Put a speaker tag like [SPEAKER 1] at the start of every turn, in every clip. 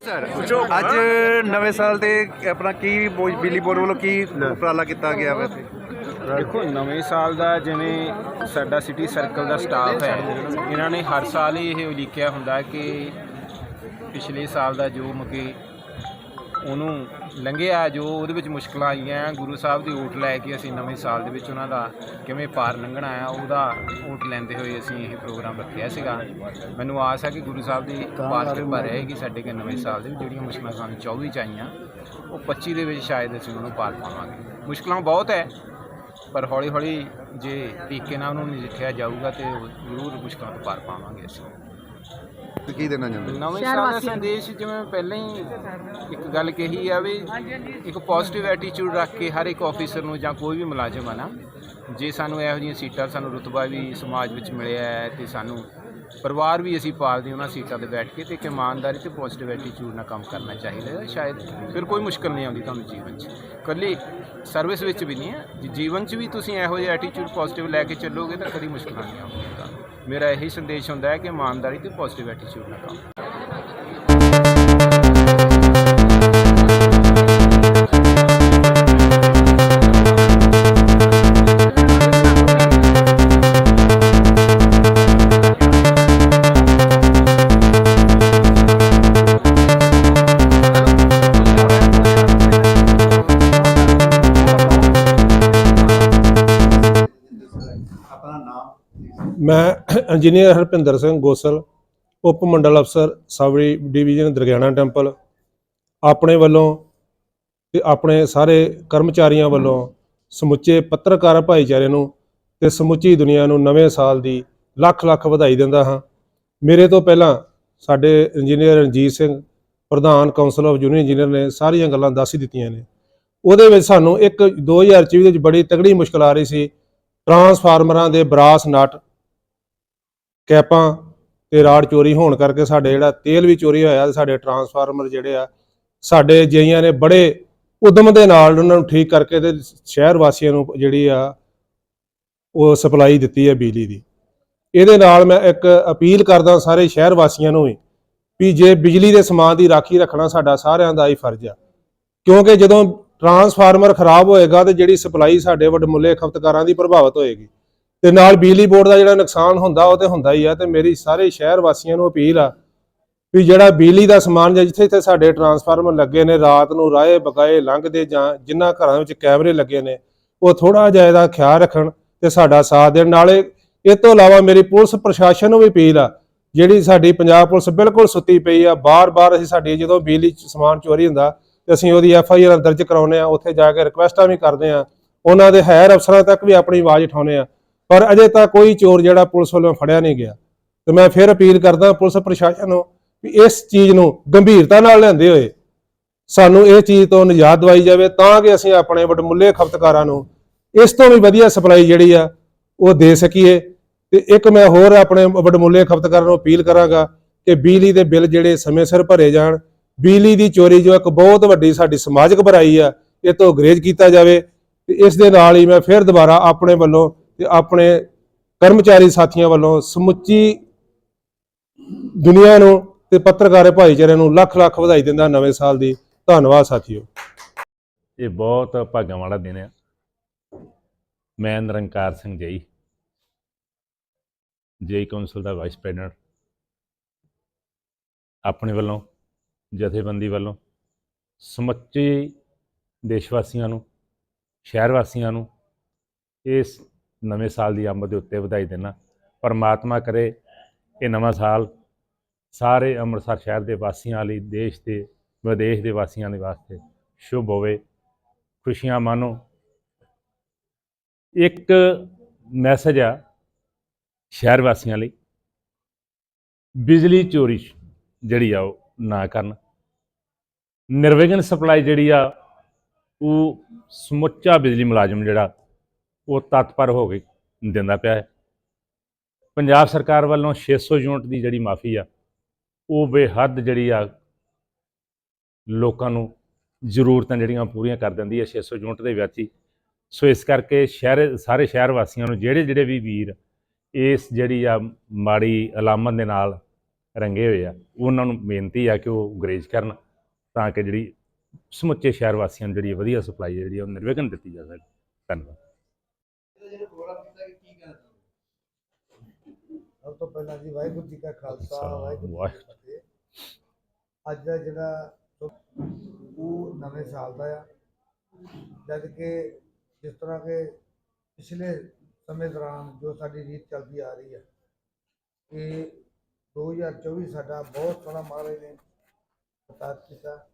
[SPEAKER 1] Sir ਅੱਜ ਨਵੇਂ ਸਾਲ ਤੇ ਆਪਣਾ ਕੀ ਬੋ- ਬਿਜਲੀ ਬੋਰਡ ਵੱਲੋਂ ਕੀ ਉਪਰਾਲਾ ਕੀਤਾ ਗਿਆ ਵੈਸੇ
[SPEAKER 2] ਦੇਖੋ ਨਵੇਂ ਸਾਲ ਦਾ ਜਿਵੇਂ ਸਾਡਾ ਸਿਟੀ ਸਰਕਲ ਦਾ ਸਟਾਫ ਹੈ ਇਹਨਾਂ ਨੇ ਹਰ ਸਾਲ ਹੀ ਇਹ ਉਲੀਕਿਆ ਹੁੰਦਾ ਕਿ ਪਿਛਲੇ ਸਾਲ ਦਾ ਜੋ ਮੁਕੇ ਉਹਨੂੰ ਲੰਘਿਆ ਜੋ ਉਹਦੇ ਵਿੱਚ ਮੁਸ਼ਕਲਾਂ ਆਈਆਂ ਗੁਰੂ ਸਾਹਿਬ ਦੀ ਓਟ ਲੈ ਕੇ ਅਸੀਂ ਨਵੇਂ ਸਾਲ ਦੇ ਵਿੱਚ ਉਹਨਾਂ ਦਾ ਕਿਵੇਂ ਪਾਰ ਲੰਘਣਾ ਆ ਉਹਦਾ ਓਟ ਲੈਂਦੇ ਹੋਏ ਅਸੀਂ ਇਹ ਪ੍ਰੋਗਰਾਮ ਰੱਖਿਆ ਸੀਗਾ। ਮੈਨੂੰ ਆਸ ਹੈ ਕਿ ਗੁਰੂ ਸਾਹਿਬ ਦੀ ਪਾਸ ਕਿਰਪਾ ਰਹੇਗੀ ਸਾਡੇ ਕੇ ਨਵੇਂ ਸਾਲ ਦੇ ਵਿੱਚ ਜਿਹੜੀਆਂ ਮੁਸ਼ਕਲਾਂ ਸਾਨੂੰ 24 ਚ ਆਈਆਂ ਉਹ 25 ਦੇ ਵਿੱਚ ਸ਼ਾਇਦ ਅਸੀਂ ਉਹਨੂੰ ਪਾਰ ਪਾਵਾਂਗੇ। ਮੁਸ਼ਕਲਾਂ ਬਹੁਤ ਹੈ ਪਰ ਹੌਲੀ ਹੌਲੀ ਜੇ ਤਰੀਕੇ ਨਾਲ ਉਹਨੂੰ ਨਜਿੱਠਿਆ ਜਾਊਗਾ ਤੇ ਉਹ ਜ਼ਰੂਰ ਮੁਸ਼ਕਲਾਂ ਤੋਂ ਪਾਰ ਪਾਵਾਂਗੇ ਅਸੀਂ।
[SPEAKER 1] ਤੇ ਕੀ ਦੇਣਾ ਚਾਹੁੰਦੇ
[SPEAKER 2] ਨਵੇਂ ਸਾਲ ਦਾ ਸੰਦੇਸ਼ ਜਿਵੇਂ ਪਹਿਲਾਂ ਹੀ ਇੱਕ ਗੱਲ ਕਹੀ ਆ ਵੀ ਇੱਕ ਪੋਜ਼ਿਟਿਵ ਐਟੀਟਿਊਡ ਰੱਖ ਕੇ ਹਰ ਇੱਕ ਆਫੀਸਰ ਨੂੰ ਜਾਂ ਕੋਈ ਵੀ ਮੁਲਾਜ਼ਮ ਆ ਨਾ ਜੇ ਸਾਨੂੰ ਇਹੋ ਜਿਹੀਆਂ ਸੀਟਾਂ ਸਾਨੂੰ ਰੁਤਬਾ ਵੀ ਸਮਾਜ ਵਿੱਚ ਮਿਲਿਆ ਹੈ ਤੇ ਸਾਨੂੰ ਪਰਿਵਾਰ ਵੀ ਅਸੀਂ ਪਾਲਦੇ ਉਹਨਾਂ ਸੀਟਾਂ ਤੇ ਬੈਠ ਕੇ ਤੇ ਇੱਕ ਇਮਾਨਦਾਰੀ ਤੇ ਪੋਜ਼ਿਟਿਵ ਐਟੀਟਿਊਡ ਨਾਲ ਕੰਮ ਕਰਨਾ ਚਾਹੀਦਾ ਹੈ। ਸ਼ਾਇਦ ਫਿਰ ਕੋਈ ਮੁਸ਼ਕਲ ਨਹੀਂ ਆਉਂਦੀ ਤੁਹਾਨੂੰ ਜੀਵਨ 'ਚ। ਇਕੱਲੀ ਸਰਵਿਸ ਵਿੱਚ ਵੀ ਨਹੀਂ ਹੈ ਜੇ ਜੀਵਨ 'ਚ ਵੀ ਤੁਸੀਂ ਇਹੋ ਜਿਹਾ ਐਟੀਟਿਊਡ ਪੋਜ਼ਿਟਿਵ ਲੈ ਕੇ ਚੱਲੋਗੇ ਤਾਂ ਕਦੀ ਮੁਸ਼ਕਲਾਂ ਨਹੀਂ ਤੁਹਾਨੂੰ। ਮੇਰਾ ਇਹੀ ਸੰਦੇਸ਼ ਹੁੰਦਾ ਹੈ ਕਿ ਇਮਾਨਦਾਰੀ ਤੇ ਪੋਜ਼ਿਟਿਵ ਐਟੀਟਿਊਡ ਨਾਲ ਕੰਮ
[SPEAKER 3] ਮੈਂ ਇੰਜੀਨੀਅਰ ਹਰਪਿੰਦਰ ਸਿੰਘ ਗੋਸਲ, ਉਪ ਮੰਡਲ ਅਫਸਰ ਸਾਵੜੀ ਡਿਵੀਜ਼ਨ ਦਰਗਿਆਣਾ ਟੈਂਪਲ, ਆਪਣੇ ਵੱਲੋਂ ਤੇ ਆਪਣੇ ਸਾਰੇ ਕਰਮਚਾਰੀਆਂ ਵੱਲੋਂ ਸਮੁੱਚੇ ਪੱਤਰਕਾਰ ਭਾਈਚਾਰੇ ਨੂੰ ਤੇ ਸਮੁੱਚੀ ਦੁਨੀਆ ਨੂੰ ਨਵੇਂ ਸਾਲ ਦੀ ਲੱਖ ਲੱਖ ਵਧਾਈ ਦਿੰਦਾ ਹਾਂ। ਮੇਰੇ ਤੋਂ ਪਹਿਲਾਂ ਸਾਡੇ ਇੰਜੀਨੀਅਰ ਰਣਜੀਤ ਸਿੰਘ, ਪ੍ਰਧਾਨ ਕਾਉਂਸਲ ਆਫ ਜੂਨੀਅਰ ਇੰਜੀਨੀਅਰ ਨੇ ਸਾਰੀਆਂ ਗੱਲਾਂ ਦੱਸ ਹੀ ਦਿੱਤੀਆਂ ਨੇ। ਉਹਦੇ ਵਿੱਚ ਸਾਨੂੰ ਇੱਕ 2024 ਦੇ ਵਿੱਚ ਬੜੀ ਤਗੜੀ ਮੁਸ਼ਕਲ ਆ ਰਹੀ ਸੀ। ਟਰਾਂਸਫਾਰਮਰਾਂ ਦੇ ਬਰਾਸ ਨਟ ਕੈਪਾਂ ਤੇ ਰਾੜ ਚੋਰੀ ਹੋਣ ਕਰਕੇ ਸਾਡੇ ਜਿਹੜਾ ਤੇਲ ਵੀ ਚੋਰੀ ਹੋਇਆ ਤੇ ਸਾਡੇ ਟਰਾਂਸਫਾਰਮਰ ਜਿਹੜੇ ਆ, ਸਾਡੇ ਜਈਆਂ ਨੇ ਬੜੇ ਉਦਮ ਦੇ ਨਾਲ ਉਹਨਾਂ ਨੂੰ ਠੀਕ ਕਰਕੇ ਤੇ ਸ਼ਹਿਰ ਵਾਸੀਆਂ ਨੂੰ ਜਿਹੜੀ ਆ, ਉਹ ਸਪਲਾਈ ਦਿੱਤੀ ਹੈ ਬਿਜਲੀ ਦੀ। ਇਹਦੇ ਨਾਲ ਮੈਂ ਇੱਕ ਅਪੀਲ ਕਰਦਾ ਸਾਰੇ ਸ਼ਹਿਰ ਵਾਸੀਆਂ ਨੂੰ ਵੀ ਵੀ ਜੇ ਬਿਜਲੀ ਦੇ ਸਮਾਨ ਦੀ ਰਾਖੀ ਰੱਖਣਾ ਸਾਡਾ ਸਾਰਿਆਂ ਦਾ ਹੀ ਫਰਜ਼ ਆ। ਕਿਉਂਕਿ ਜਦੋਂ ਟਰਾਂਸਫਾਰਮਰ ਖਰਾਬ ਹੋਏਗਾ ਤੇ ਜਿਹੜੀ ਸਪਲਾਈ ਸਾਡੇ ਵੱਡਮੁੱਲੇ ਖਪਤਕਾਰਾਂ ਦੀ ਪ੍ਰਭਾਵਿਤ ਹੋਏਗੀ। ਤੇ ਨਾਲ ਬਿਜਲੀ ਬੋਰਡ ਦਾ ਜਿਹੜਾ ਨੁਕਸਾਨ ਹੁੰਦਾ, ਉਹ ਤੇ ਹੁੰਦਾ ਹੀ ਆ ਤੇ ਮੇਰੀ ਸਾਰੇ ਸ਼ਹਿਰ ਵਾਸੀਆਂ ਨੂੰ ਅਪੀਲ ਆ ਵੀ ਜਿਹੜਾ ਬਿਜਲੀ ਦਾ ਸਮਾਨ ਜਾਂ ਜਿੱਥੇ ਜਿੱਥੇ ਸਾਡੇ ਟਰਾਂਸਫਾਰਮਰ ਲੱਗੇ ਨੇ, ਰਾਤ ਨੂੰ ਰਾਏ ਬਗਾਏ ਲੰਘਦੇ ਜਾਂ ਜਿਨ੍ਹਾਂ ਘਰਾਂ ਵਿੱਚ ਕੈਮਰੇ ਲੱਗੇ ਨੇ, ਉਹ ਥੋੜਾ ਜਿਹਾ ਇਹਦਾ ਖਿਆਲ ਰੱਖਣ ਤੇ ਸਾਡਾ ਸਾਥ ਦੇਣ। ਨਾਲੇ ਇਹ ਤੋਂ ਇਲਾਵਾ ਮੇਰੀ ਪੁਲਿਸ ਪ੍ਰਸ਼ਾਸਨ ਨੂੰ ਵੀ ਅਪੀਲ ਆ, ਜਿਹੜੀ ਸਾਡੀ ਪੰਜਾਬ ਪੁਲਿਸ ਬਿਲਕੁਲ ਸੁੱਤੀ ਪਈ ਆ, ਬਾਰ-ਬਾਰ ਅਸੀਂ ਸਾਡੀ ਜਦੋਂ ਬਿਜਲੀ ਸਮਾਨ ਚੋਰੀ ਹੁੰਦਾ, ਤੇ ਅਸੀਂ ਉਹਦੀ ਐਫ ਆਈ ਆਰ ਦਰਜ ਕਰਾਉਨੇ ਆ, ਉੱਥੇ ਜਾ ਕੇ ਰਿਕੁਐਸਟਾਂ ਵੀ ਕਰਦੇ ਆ, ਉਹਨਾਂ ਦੇ ਹਾਇਰ ਅਫਸਰਾਂ ਤੱਕ ਵੀ ਆਪਣੀ ਆਵਾਜ਼ ਉਠਾਉਨੇ ਆ। ਪਰ ਅਜੇ ਤੱਕ ਕੋਈ ਚੋਰ ਜਿਹੜਾ ਪੁਲਿਸ ਵੱਲੋਂ ਫੜਿਆ ਨਹੀਂ ਗਿਆ। ਤੇ ਮੈਂ ਫਿਰ ਅਪੀਲ ਕਰਦਾ ਪੁਲਿਸ ਪ੍ਰਸ਼ਾਸਨ ਨੂੰ ਵੀ ਇਸ ਚੀਜ਼ ਨੂੰ ਗੰਭੀਰਤਾ ਨਾਲ ਲੈਂਦੇ ਹੋਏ ਸਾਨੂੰ ਇਹ ਚੀਜ਼ ਤੋਂ ਨਿਜਾਤ ਦਵਾਈ ਜਾਵੇ ਤਾਂ ਕਿ ਅਸੀਂ ਆਪਣੇ ਵਡਮੁੱਲੇ ਖਪਤਕਾਰਾਂ ਨੂੰ ਇਸ ਤੋਂ ਵੀ ਵਧੀਆ ਸਪਲਾਈ ਜਿਹੜੀ ਆ ਉਹ ਦੇ ਸਕੀਏ। ਤੇ ਇੱਕ ਮੈਂ ਹੋਰ ਆਪਣੇ ਵਡਮੁੱਲੇ ਖਪਤਕਾਰਾਂ ਨੂੰ ਅਪੀਲ ਕਰਾਂਗਾ ਕਿ ਬਿਜਲੀ ਦੇ ਬਿੱਲ ਜਿਹੜੇ ਸਮੇਂ ਸਿਰ ਭਰੇ ਜਾਣ। ਬਿਜਲੀ ਦੀ ਚੋਰੀ ਜੋ ਇੱਕ ਬਹੁਤ ਵੱਡੀ ਸਾਡੀ ਸਮਾਜਿਕ ਬੁਰਾਈ ਆ, ਇਹ ਤੋਂ ਗਰੇਜ ਕੀਤਾ ਜਾਵੇ। ਤੇ ਇਸ ਦੇ ਨਾਲ ਹੀ ਮੈਂ ਫਿਰ ਦੁਬਾਰਾ ਆਪਣੇ ਵੱਲੋਂ ਤੇ ਆਪਣੇ ਕਰਮਚਾਰੀ ਸਾਥੀਆਂ ਵੱਲੋਂ ਸਮੁੱਚੀ ਦੁਨੀਆ ਨੂੰ ਤੇ ਪੱਤਰਕਾਰ ਭਾਈਚਾਰੇ ਨੂੰ ਲੱਖ ਲੱਖ ਵਧਾਈ ਦਿੰਦਾ ਨਵੇਂ ਸਾਲ ਦੀ ਧੰਨਵਾਦ ਸਾਥੀਓ।
[SPEAKER 4] ਇਹ ਬਹੁਤ ਭਾਗਾਂ ਵਾਲਾ ਦਿਨ ਹੈ ਮੈਂ ਨਿਰੰਕਾਰ ਸਿੰਘ ਜਈ, ਜੇਈ ਕੌਂਸਲ ਦਾ ਵਾਈਸ ਪ੍ਰੈਜ਼ੀਡੈਂਟ ਆਪਣੇ ਵੱਲੋਂ, ਜਥੇਬੰਦੀ ਵੱਲੋਂ ਸਮੁੱਚੇ ਦੇਸ਼ ਵਾਸੀਆਂ ਨੂੰ ਸ਼ਹਿਰ ਵਾਸੀਆਂ ਨੂੰ ਇਸ ਨਵੇਂ ਸਾਲ ਦੀ ਆਮਦ ਦੇ ਉੱਤੇ ਵਧਾਈ ਦੇਣਾ। ਪਰਮਾਤਮਾ ਕਰੇ ਇਹ ਨਵਾਂ ਸਾਲ ਸਾਰੇ ਅੰਮ੍ਰਿਤਸਰ ਸ਼ਹਿਰ ਦੇ ਵਾਸੀਆਂ ਲਈ, ਦੇਸ਼ ਦੇ, ਵਿਦੇਸ਼ ਦੇ ਵਾਸੀਆਂ ਦੇ ਵਾਸਤੇ ਸ਼ੁਭ ਹੋਵੇ। ਖੁਸ਼ੀਆਂ ਮਾਣੋ। ਇੱਕ ਮੈਸੇਜ ਆ ਸ਼ਹਿਰ ਵਾਸੀਆਂ ਲਈ। ਬਿਜਲੀ ਚੋਰੀ ਜਿਹੜੀ ਆ ਉਹ ਨਾ ਕਰਨ। ਨਿਰਵਿਘਨ ਸਪਲਾਈ ਜਿਹੜੀ ਆ ਉਹ ਸਮੁੱਚਾ ਬਿਜਲੀ ਮੁਲਾਜ਼ਮ ਜਿਹੜਾ ਉਹ ਤਤਪਰ ਹੋ ਕੇ ਦਿੰਦਾ ਪਿਆ ਹੈ। ਪੰਜਾਬ ਸਰਕਾਰ ਵੱਲੋਂ 600 ਯੂਨਿਟ ਦੀ ਜਿਹੜੀ ਮਾਫੀ ਆ, ਉਹ ਬੇਹੱਦ ਜਿਹੜੀ ਆ ਲੋਕਾਂ ਨੂੰ ਜ਼ਰੂਰਤਾਂ ਜਿਹੜੀਆਂ ਪੂਰੀਆਂ ਕਰ ਦਿੰਦੀ ਹੈ 600 ਯੂਨਿਟ ਦੇ ਵਿੱਚ ਹੀ। ਸੋ ਇਸ ਕਰਕੇ ਸ਼ਹਿਰ, ਸਾਰੇ ਸ਼ਹਿਰ ਵਾਸੀਆਂ ਨੂੰ ਜਿਹੜੇ ਜਿਹੜੇ ਵੀ ਵੀਰ ਇਸ ਜਿਹੜੀ ਆ ਮਾੜੀ ਅਲਾਮਤ ਦੇ ਨਾਲ ਰੰਗੇ ਹੋਏ ਆ, ਉਹਨਾਂ ਨੂੰ ਬੇਨਤੀ ਆ ਕਿ ਉਹ ਗਰੇਜ ਕਰਨ ਤਾਂ ਕਿ ਜਿਹੜੀ ਸਮੁੱਚੇ ਸ਼ਹਿਰ ਵਾਸੀਆਂ ਨੂੰ ਜਿਹੜੀ ਵਧੀਆ ਸਪਲਾਈ ਜਿਹੜੀ ਆ ਉਹ ਨਿਰਵਿਘਨ ਦਿੱਤੀ ਜਾ ਸਕੇ। ਧੰਨਵਾਦ।
[SPEAKER 5] ਸਭ ਤੋਂ ਪਹਿਲਾਂ ਜੀ ਵਾਹਿਗੁਰੂ ਜੀ ਕਾ ਖਾਲਸਾ ਵਾਹਿਗੁਰੂ ਜੀ ਕੀ ਫਤਿਹ। ਅੱਜ ਦਾ ਜਿਹੜਾ ਉਹ ਨਵੇਂ ਸਾਲ ਦਾ ਆ। ਜਦ ਕਿ ਜਿਸ ਤਰ੍ਹਾਂ ਕਿ ਪਿਛਲੇ ਸਮੇਂ ਦੌਰਾਨ ਜੋ ਸਾਡੀ ਰੀਤ ਚੱਲਦੀ ਆ ਰਹੀ ਹੈ ਕਿ 2024 ਸਾਡਾ ਬਹੁਤ ਸੋਹਣਾ ਮਹਾਰਾਜ ਨੇ ਬਤਾ ਕੀਤਾ।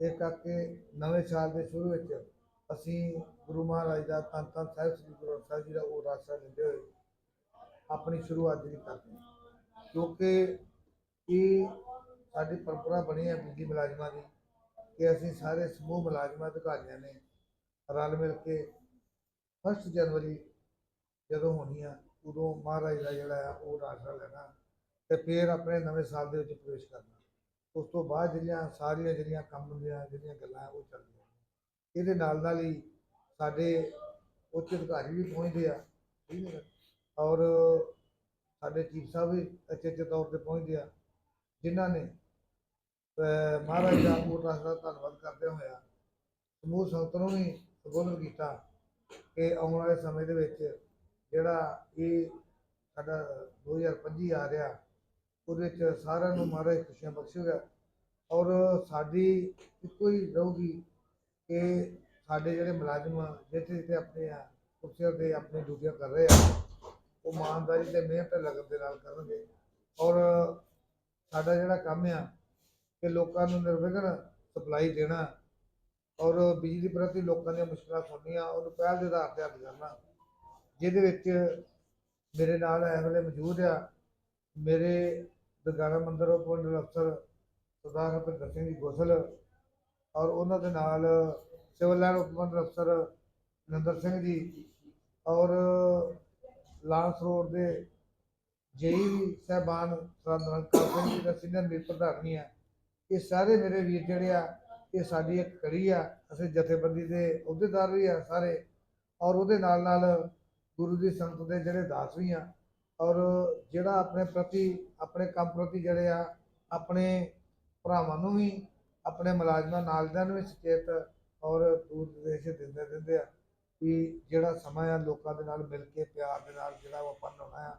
[SPEAKER 5] ਇਹ ਕਰਕੇ ਨਵੇਂ ਸਾਲ ਦੇ ਸ਼ੁਰੂ ਵਿੱਚ ਅਸੀਂ ਗੁਰੂ ਮਹਾਰਾਜ ਦਾ ਧੰਨ ਧੰਨ ਸਾਹਿਬ ਸ੍ਰੀ ਗੁਰੂ ਗ੍ਰੰਥ ਸਾਹਿਬ ਜੀ ਦਾ ਉਹ ਰਾਸਤਾ ਲੈਂਦੇ ਹੋਏ ਆਪਣੀ ਸ਼ੁਰੂਆਤ ਜਿਹੜੀ ਕਰਦੇ ਹਾਂ। ਕਿਉਂਕਿ ਇਹ ਸਾਡੀ ਪਰੰਪਰਾ ਬਣੀ ਹੈ ਬਿਜਲੀ ਮੁਲਾਜ਼ਮਾਂ ਦੀ ਕਿ ਅਸੀਂ ਸਾਰੇ ਸਮੂਹ ਮੁਲਾਜ਼ਮਾਂ, ਅਧਿਕਾਰੀਆਂ ਨੇ ਰਲ ਮਿਲ ਕੇ 1 ਜਨਵਰੀ ਜਦੋਂ ਹੋਣੀ ਆ, ਉਦੋਂ ਮਹਾਰਾਜ ਦਾ ਜਿਹੜਾ ਆ, ਉਹ ਰਾਸ਼ਾ ਲੈਣਾ ਤੇ ਫਿਰ ਆਪਣੇ ਨਵੇਂ ਸਾਲ ਦੇ ਵਿੱਚ ਪ੍ਰਵੇਸ਼ ਕਰਨਾ। ਉਸ ਤੋਂ ਬਾਅਦ ਜਿਹੜੀਆਂ ਸਾਰੀਆਂ ਜਿਹੜੀਆਂ ਕੰਮ ਦੀਆਂ, ਜਿਹੜੀਆਂ ਗੱਲਾਂ ਉਹ ਚੱਲਦੀਆਂ ਇਹਦੇ ਨਾਲ ਨਾਲ ਹੀ ਸਾਡੇ ਉੱਚ ਅਧਿਕਾਰੀ ਵੀ ਪਹੁੰਚਦੇ ਆ। ਠੀਕ ਹੈ ਔਰ ਸਾਡੇ ਚੀਫ ਸਾਹਿਬ ਵੀ ਅਚੇਚੇ ਤੌਰ ਤੇ ਪਹੁੰਚਦੇ ਆ, ਜਿਨ੍ਹਾਂ ਨੇ ਮਹਾਰਾਜ ਦਾ ਉਹ ਦਾ ਧੰਨਵਾਦ ਕਰਦੇ ਹੋਇਆ ਸਮੂਹ ਸੰਗਤ ਨੂੰ ਵੀ ਸੰਬੋਧਨ ਕੀਤਾ ਕਿ ਆਉਣ ਵਾਲੇ ਸਮੇਂ ਦੇ ਵਿੱਚ ਜਿਹੜਾ ਇਹ ਸਾਡਾ 2025 ਆ ਰਿਹਾ, ਉਹਦੇ ਵਿੱਚ ਸਾਰਿਆਂ ਨੂੰ ਮਹਾਰਾਜ ਖੁਸ਼ੀਆਂ ਬਖਸ਼ੇਗਾ ਔਰ ਸਾਡੀ ਇੱਕੋ ਹੀ ਰਹੂਗੀ ਕਿ ਸਾਡੇ ਜਿਹੜੇ ਮੁਲਾਜ਼ਮ ਜਿੱਥੇ ਜਿੱਥੇ ਆਪਣੇ ਆ, ਕੁਰਸੀਆਂ ਤੇ ਆਪਣੀ ਡਿਊਟੀਆਂ ਕਰ ਰਹੇ ਆ ਉਹ ਇਮਾਨਦਾਰੀ ਤੇ ਮਿਹਨਤ ਲਗਨ ਦੇ ਨਾਲ ਕਰਨਗੇ। ਔਰ ਸਾਡਾ ਜਿਹੜਾ ਕੰਮ ਆ ਕਿ ਲੋਕਾਂ ਨੂੰ ਨਿਰਵਿਘਨ ਸਪਲਾਈ ਦੇਣਾ, ਔਰ ਬਿਜਲੀ ਪ੍ਰਤੀ ਲੋਕਾਂ ਦੀਆਂ ਮੁਸ਼ਕਲਾਂ ਸੁਣਨੀਆਂ, ਉਹਨੂੰ ਪਹਿਲ ਦੇ ਆਧਾਰ ਤੇ ਹੱਲ ਕਰਨਾ ਜਿਹਦੇ ਵਿੱਚ ਮੇਰੇ ਨਾਲ ਇਸ ਵੇਲੇ ਮੌਜੂਦ ਆ। ਮੇਰੇ ਦਰਗਾਹ ਮੰਦਰ ਉਪਮੰਡਲ ਅਫਸਰ ਸਰਦਾਰ ਹਰਪਿੰਦਰ ਸਿੰਘ ਜੀ ਗੋਸਲ ਔਰ ਉਹਨਾਂ ਦੇ ਨਾਲ ਸਿਵਲ ਲਾਈਨ ਉਪਮੰਡਲ ਅਫਸਰ ਨੰਦਰ ਸਿੰਘ ਜੀ, ਔਰ ਲਾਂਸ ਰੋਡ ਦੇ ਜੇਈ ਸਹਿਬਾਨ ਸਰਦਾਰ ਸਿੰਘ ਜੀ ਦਾ ਸੀਨੀਅਰ ਮੀਤ ਪ੍ਰਧਾਨੀ ਆ। ਇਹ ਸਾਰੇ ਮੇਰੇ ਵੀਰ ਜਿਹੜੇ ਆ, ਇਹ ਸਾਡੀ ਇੱਕ ਕੜੀ ਆ। ਅਸੀਂ ਜਥੇਬੰਦੀ ਦੇ ਅਹੁਦੇਦਾਰ ਵੀ ਆ ਸਾਰੇ। ਔਰ ਉਹਦੇ ਨਾਲ ਨਾਲ ਗੁਰੂ ਦੀ ਸੰਗਤ ਦੇ ਜਿਹੜੇ ਦਾਸ ਵੀ ਆ। ਔਰ ਜਿਹੜਾ ਆਪਣੇ ਪ੍ਰਤੀ, ਆਪਣੇ ਕੰਮ ਪ੍ਰਤੀ ਜਿਹੜੇ ਆ, ਆਪਣੇ ਭਰਾਵਾਂ ਨੂੰ ਵੀ, ਆਪਣੇ ਮੁਲਾਜ਼ਮਾਂ ਨਾਲ ਦਿਆਂ ਨੂੰ ਵੀ ਸੁਚੇਤ ਔਰ ਦੂਰ ਦੇਸ਼ ਦਿੰਦੇ ਦਿੰਦੇ ਆ। ਵੀ ਜਿਹੜਾ ਸਮਾਂ ਆ ਲੋਕਾਂ ਦੇ ਨਾਲ ਮਿਲ ਕੇ ਪਿਆਰ ਦੇ ਨਾਲ ਜਿਹੜਾ ਉਹ ਆਪਾਂ ਨਿਭਾਉਣਾ ਆ।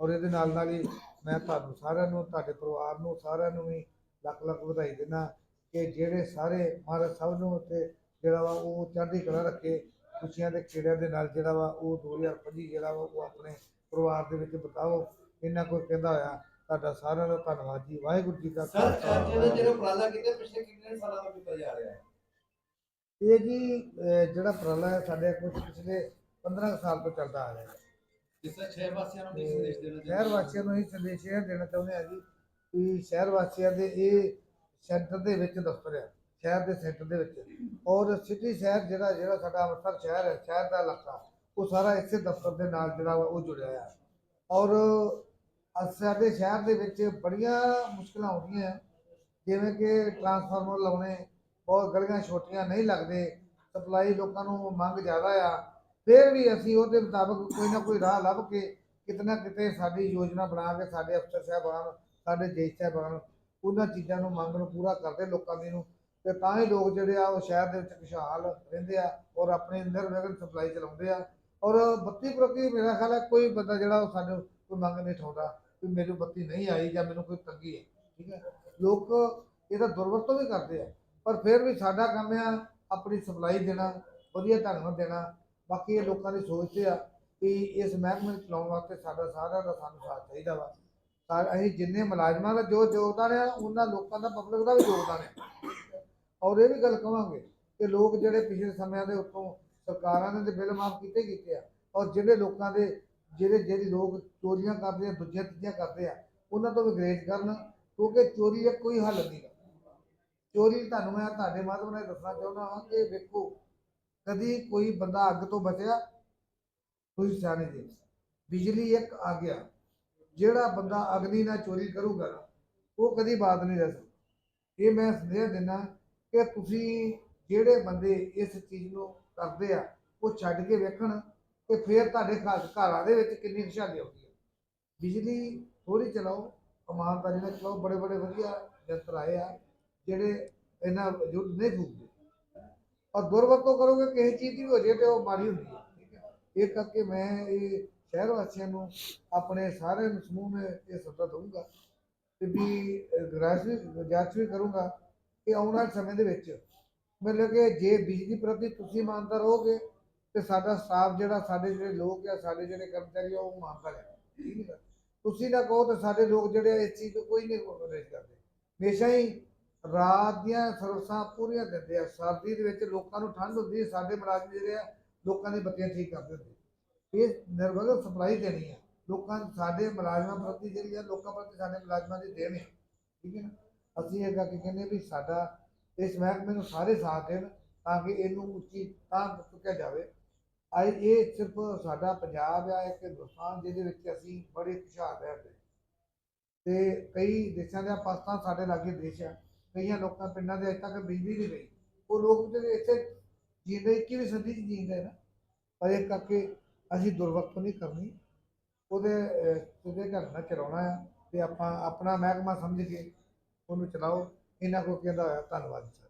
[SPEAKER 5] ਔਰ ਇਹਦੇ ਨਾਲ ਨਾਲ ਹੀ ਮੈਂ ਤੁਹਾਨੂੰ ਸਾਰਿਆਂ ਨੂੰ ਤੁਹਾਡੇ ਪਰਿਵਾਰ ਨੂੰ ਸਾਰਿਆਂ ਨੂੰ ਵੀ ਲੱਖ ਲੱਖ ਵਧਾਈ ਦਿੰਦਾ ਕਿ ਜਿਹੜੇ ਸਾਰੇ ਮਹਾਰਾਜ ਸਭ ਨੂੰ ਉੱਤੇ ਜਿਹੜਾ ਵਾ ਉਹ ਚੜ੍ਹਦੀ ਕਲਾ ਰੱਖੇ ਖੁਸ਼ੀਆਂ ਦੇ ਖੇੜਿਆਂ ਦੇ ਨਾਲ ਜਿਹੜਾ ਵਾ ਉਹ 2025 ਜਿਹੜਾ ਵਾ ਉਹ ਆਪਣੇ ਪਰਿਵਾਰ ਦੇ ਵਿੱਚ ਬਿਤਾਓ। ਇਹਨਾਂ ਕੋਈ ਕਹਿੰਦਾ ਹੋਇਆ। ਤੁਹਾਡਾ ਸਾਰਿਆਂ ਦਾ ਧੰਨਵਾਦ ਜੀ। ਵਾਹਿਗੁਰੂ ਜੀ
[SPEAKER 6] ਸਰ
[SPEAKER 5] ਖਾਲਸਾ।
[SPEAKER 6] ਜਿਹੜਾ ਜਿਹੜਾ ਉਪਰਾਲਾ ਕੀਤਾ ਪਿਛਲੇ ਕਿੰਨੇ ਸਾਲਾਂ ਤੋਂ ਕੀਤਾ ਜਾ ਰਿਹਾ ਹੈ?
[SPEAKER 5] ਇਹ ਜੀ ਅਹ ਜਿਹੜਾ ਉਪਰਾਲਾ ਹੈ ਸਾਡੇ ਕੁਝ ਪਿਛਲੇ 15 ਕੁ ਸਾਲ ਤੋਂ ਚੱਲਦਾ ਆ ਰਿਹਾ ਹੈ
[SPEAKER 6] ਜਿਸ ਤਰ੍ਹਾਂ ਸ਼ਹਿਰ ਵਾਸੀਆਂ ਨੂੰ ਕੀ ਸੰਦੇਸ਼ ਦੇਣਾ
[SPEAKER 5] ਸ਼ਹਿਰ ਵਾਸੀਆਂ ਨੂੰ ਇਹ ਸੰਦੇਸ਼ ਇਹ ਦੇਣਾ ਚਾਹੁੰਦੇ ਆ ਜੀ ਕਿ ਸ਼ਹਿਰ ਵਾਸੀਆਂ ਦੇ ਇਹ ਸੈਂਟਰ ਦੇ ਵਿੱਚ ਦਫ਼ਤਰ ਹੈ ਸ਼ਹਿਰ ਦੇ ਸੈਂਟਰ ਦੇ ਵਿੱਚ ਔਰ ਸਿਟੀ ਸ਼ਹਿਰ ਜਿਹੜਾ ਜਿਹੜਾ ਸਾਡਾ ਅੰਮ੍ਰਿਤਸਰ ਸ਼ਹਿਰ ਹੈ ਸ਼ਹਿਰ ਦਾ ਇਲਾਕਾ ਉਹ ਸਾਰਾ ਇਸੇ ਦਫ਼ਤਰ ਦੇ ਨਾਲ ਜਿਹੜਾ ਵਾ ਉਹ ਜੁੜਿਆ ਆ ਔਰ ਸਾਡੇ ਸ਼ਹਿਰ ਦੇ ਵਿੱਚ ਬੜੀਆਂ ਮੁਸ਼ਕਲਾਂ ਆਉਂਦੀਆਂ ਹੈ। ਜਿਵੇਂ ਕਿ ਟਰਾਂਸਫਾਰਮਰ ਲਾਉਣੇ ਬਹੁਤ ਗਲੀਆਂ ਛੋਟੀਆਂ ਨਹੀਂ ਲੱਗਦੇ, ਸਪਲਾਈ ਲੋਕਾਂ ਨੂੰ ਮੰਗ ਜ਼ਿਆਦਾ ਆ। ਫਿਰ ਵੀ ਅਸੀਂ ਉਹਦੇ ਮੁਤਾਬਕ ਕੋਈ ਨਾ ਕੋਈ ਰਾਹ ਲੱਭ ਕੇ ਕਿਤੇ ਨਾ ਕਿਤੇ ਸਾਡੀ ਯੋਜਨਾ ਬਣਾ ਕੇ ਸਾਡੇ ਅਫਸਰ ਸਾਹਿਬਾਨ ਸਾਡੇ ਜੇਈ ਸਾਹਿਬਾਨ ਉਹਨਾਂ ਚੀਜ਼ਾਂ ਨੂੰ ਮੰਗ ਨੂੰ ਪੂਰਾ ਕਰਦੇ ਲੋਕਾਂ ਦੀ ਨੂੰ। ਤੇ ਤਾਂ ਹੀ ਲੋਕ ਜਿਹੜੇ ਆ ਉਹ ਸ਼ਹਿਰ ਦੇ ਵਿੱਚ ਖੁਸ਼ਹਾਲ ਰਹਿੰਦੇ ਆ ਔਰ ਆਪਣੀ ਨਿਰਵਿਘਨ ਸਪਲਾਈ ਚਲਾਉਂਦੇ ਆ। ਔਰ ਬੱਤੀ ਪ੍ਰਤੀ ਮੇਰਾ ਖਿਆਲ ਹੈ ਕੋਈ ਬੰਦਾ ਜਿਹੜਾ ਉਹ ਸਾਨੂੰ ਕੋਈ ਮੰਗ ਨਹੀਂ ਠਾਉਂਦਾ ਕਿ ਮੈਨੂੰ ਬੱਤੀ ਨਹੀਂ ਆਈ ਜਾਂ ਮੈਨੂੰ ਕੋਈ ਤੰਗੀ ਹੈ, ਠੀਕ ਹੈ। ਲੋਕ ਇਹਦਾ ਦੁਰਵਰਤੋਂ ਵੀ ਕਰਦੇ ਆ। ਪਰ ਫਿਰ ਵੀ ਸਾਡਾ ਕੰਮ ਆ ਆਪਣੀ ਸਪਲਾਈ ਦੇਣਾ, ਵਧੀਆ ਢੰਗ ਨਾਲ ਦੇਣਾ। ਬਾਕੀ ਇਹ ਲੋਕਾਂ ਦੀ ਸੋਚ ਤੇ ਆ ਕਿ ਇਸ ਮਹਿਕਮੇ ਨੂੰ ਚਲਾਉਣ ਵਾਸਤੇ ਸਾਡਾ ਸਾਰਿਆਂ ਦਾ ਸਾਨੂੰ ਸਾਥ ਚਾਹੀਦਾ ਵਾ। ਤਾਂ ਅਸੀਂ ਜਿੰਨੇ ਮੁਲਾਜ਼ਮਾਂ ਦਾ ਜੋ ਯੋਗਦਾਨ ਆ, ਉਹਨਾਂ ਲੋਕਾਂ ਦਾ ਪਬਲਿਕ ਦਾ ਵੀ ਯੋਗਦਾਨ ਆ। ਔਰ ਇਹ ਵੀ ਗੱਲ ਕਵਾਂਗੇ ਕਿ ਲੋਕ ਜਿਹੜੇ ਪਿਛਲੇ ਸਮਿਆਂ ਦੇ ਉੱਤੋਂ ਸਰਕਾਰਾਂ ਨੇ ਤੇ ਬਿੱਲ ਮਾਫ ਕੀਤੇ ਕੀਤੇ ਆ, ਔਰ ਜਿਹੜੇ ਲੋਕਾਂ ਦੇ ਜਿਹੜੇ ਜਿਹੜੇ ਲੋਕ ਚੋਰੀਆਂ ਕਰਦੇ ਆ, ਦੂਜੀਆਂ ਤੀਜੀਆਂ ਕਰਦੇ ਆ, ਉਹਨਾਂ ਤੋਂ ਵੀ ਗਰੇਜ ਕਰਨ ਕਿਉਂਕਿ ਚੋਰੀ ਦਾ ਕੋਈ ਹੱਲ ਨਹੀਂ ਗਾ। ਚੋਰੀ ਤੁਹਾਨੂੰ ਮੈਂ ਤੁਹਾਡੇ ਮਾਧਿਅਮ ਨਾਲ ਦੱਸਣਾ ਚਾਹੁੰਦਾ ਹਾਂ ਕਿ ਵੇਖੋ, ਕਦੀ ਕੋਈ ਬੰਦਾ ਅੱਗ ਤੋਂ ਬਚਿਆ? ਕੋਈ ਸਿਆਣੇ ਜੀ ਬਿਜਲੀ ਇੱਕ ਆ ਗਿਆ। ਜਿਹੜਾ ਬੰਦਾ ਅਗਨੀ ਨਾਲ ਚੋਰੀ ਕਰੂਗਾ ਉਹ ਕਦੀ ਬਾਤ ਨਹੀਂ ਰਹਿ ਸਕਦਾ। ਇਹ ਮੈਂ ਸੰਦੇਸ਼ ਦਿੰਦਾ ਕਿ ਤੁਸੀਂ ਜਿਹੜੇ ਬੰਦੇ ਇਸ ਚੀਜ਼ ਨੂੰ ਕਰਦੇ ਆ, ਉਹ ਛੱਡ ਕੇ ਵੇਖਣ ਕਿ ਫਿਰ ਤੁਹਾਡੇ ਘਰ ਘਰਾਂ ਦੇ ਵਿੱਚ ਕਿੰਨੀ ਖੁਸ਼ਹਾਲੀ ਆਉਂਦੀ ਹੈ ਬਿਜਲੀ ਥੋੜੀ ਚਲਾਓ ਇਮਾਨਦਾਰੀ ਨਾਲ ਚਲਾਓ ਬੜੇ ਬੜੇ ਵਧੀਆ ਯੰਤਰ ਆਏ ਆ। ਜਿਹੜੇ ਇਹਨਾਂ ਯੁੱਧ ਨਹੀਂ ਫੂਕਦੇ। ਔਰ ਦੁਰਵਰਤੋਂ ਕਰੋਗੇ, ਕਿਸੇ ਚੀਜ਼ ਦੀ ਹੋ ਜੇ ਤੇ ਉਹ ਮਾੜੀ ਹੁੰਦੀ ਹੈ। ਠੀਕ ਹੈ। ਇਹ ਕਰਕੇ ਮੈਂ ਇਹ ਸ਼ਹਿਰ ਵਾਸੀਆਂ ਨੂੰ ਆਪਣੇ ਸਾਰੇ ਸਮੂਹ ਨੂੰ ਇਹ ਸੱਦਾ ਦਊਂਗਾ ਤੇ ਵੀ ਗਰਾਜ ਵੀ ਵੀ ਕਰੂੰਗਾ ਕਿ ਆਉਣ ਵਾਲੇ ਸਮੇਂ ਦੇ ਵਿੱਚ ਮਤਲਬ ਕਿ ਜੇ ਬਿਜਲੀ ਪ੍ਰਤੀ ਤੁਸੀਂ ਇਮਾਨਦਾਰ ਹੋਗੇ ਤੇ ਸਾਡਾ ਸਟਾਫ ਜਿਹੜਾ ਸਾਡੇ ਜਿਹੜੇ ਲੋਕ ਆ, ਸਾਡੇ ਜਿਹੜੇ ਕਰਮਚਾਰੀ ਆ, ਉਹ ਇਮਾਨਦਾਰ ਹੈ। ਠੀਕ ਹੈ। ਤੁਸੀਂ ਨਾ ਕਹੋ ਤੇ ਸਾਡੇ ਲੋਕ ਜਿਹੜੇ ਆ ਇਸ ਚੀਜ਼ ਤੋਂ ਕੋਈ ਨਹੀਂ ਕੋਸ਼ਿਸ਼ ਕਰਦੇ। ਹਮੇਸ਼ਾ ਹੀ ਰਾਤ ਦੀਆਂ ਸਰਵਿਸਾਂ ਪੂਰੀਆਂ ਦਿੰਦੇ ਆ। ਸਰਦੀ ਦੇ ਵਿੱਚ ਲੋਕਾਂ ਨੂੰ ਠੰਡ ਹੁੰਦੀ ਹੈ, ਸਾਡੇ ਮੁਲਾਜ਼ਮ ਜਿਹੜੇ ਆ, ਲੋਕਾਂ ਦੀ ਬੱਤੀਆਂ ਠੀਕ ਕਰਦੇ ਹੁੰਦੇ ਇਹ ਨਿਰਵਲ ਸਪਲਾਈ ਦੇਣੀ ਆ। ਲੋਕਾਂ ਸਾਡੇ ਮੁਲਾਜ਼ਮਾਂ ਪ੍ਰਤੀ ਜਿਹੜੀ ਆ, ਲੋਕਾਂ ਪ੍ਰਤੀ ਸਾਡੇ ਮੁਲਾਜ਼ਮਾਂ ਦੀ ਦੇਣ ਹੈ ਠੀਕ ਹੈ ਨਾ? ਅਸੀਂ ਇਹ ਕਰਕੇ ਕਹਿੰਦੇ ਵੀ ਸਾਡਾ ਇਸ ਮਹਿਕਮੇ ਨੂੰ ਸਾਰੇ ਸਾਥ ਦੇਣ ਤਾਂ ਕਿ ਇਹਨੂੰ ਉੱਚੀ ਤਾਂ ਚੁੱਕਿਆ ਜਾਵੇ। ਅੱਜ ਇਹ ਸਿਰਫ ਸਾਡਾ ਪੰਜਾਬ ਆ, ਇੱਕ ਹਿੰਦੁਸਤਾਨ, ਜਿਹਦੇ ਵਿੱਚ ਅਸੀਂ ਬੜੇ ਖੁਸ਼ਹਾਲ ਰਹਿੰਦੇ ਤੇ ਕਈ ਦੇਸ਼ਾਂ ਦਾ, ਪਾਕਿਸਤਾਨ ਸਾਡੇ ਲਾਗੇ ਦੇਸ਼ ਆ। ਕਈਆਂ ਲੋਕਾਂ ਪਿੰਡਾਂ ਦੇ ਅਜੇ ਤੱਕ ਬਿਜਲੀ ਨਹੀਂ ਗਈ ਉਹ ਲੋਕ ਜਿਹੜੇ ਇੱਥੇ ਜੀਂਦੇ 21ਵੀਂ ਸਦੀ 'ਚ ਜੀਂਦੇ ਨਾ। ਪਰ ਇਹ ਕਰਕੇ ਅਸੀਂ ਦੁਰਵਰਤੋਂ ਨਹੀਂ ਕਰਨੀ। ਉਹਦੇ ਉਹਦੇ ਘਰ ਨਾਲ ਚਲਾਉਣਾ ਆ ਤੇ ਆਪਾਂ ਆਪਣਾ ਮਹਿਕਮਾ ਸਮਝ ਕੇ ਉਹਨੂੰ ਚਲਾਓ। ਇਹਨਾਂ ਕੋ ਕਹਿੰਦਾ ਹੋਇਆ, ਧੰਨਵਾਦ ਸਰ